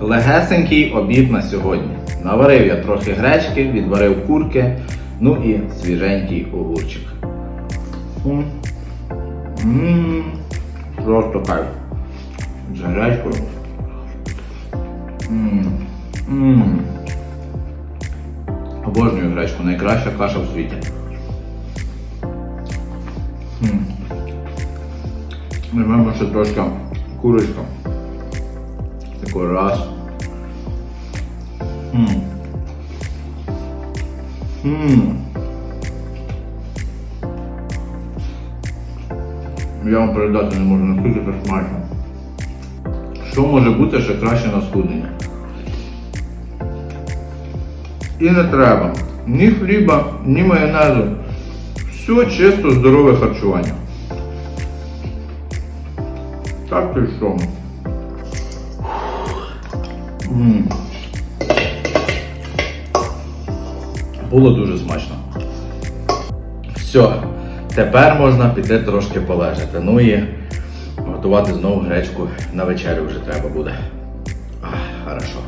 Легесенький обід на сьогодні. Наварив я трохи гречки, відварив курки, ну і свіженький огурчик. М. М. Просто кайф. З гречкою. М. М. Обожнюю гречку, найкраща каша в світі. М. Візьмемо ще трошки курочка. Такий раз. М. М. Я вам передати не можу, наскільки це смачно. Що може бути ще краще на схуднення? І не треба ні хліба, ні майонезу. Все чисто здорове харчування. Так ти що? Було дуже смачно. Все, тепер можна піти трошки полежати. Ну і готувати знову гречку на вечерю вже треба буде. Ах, хорошо.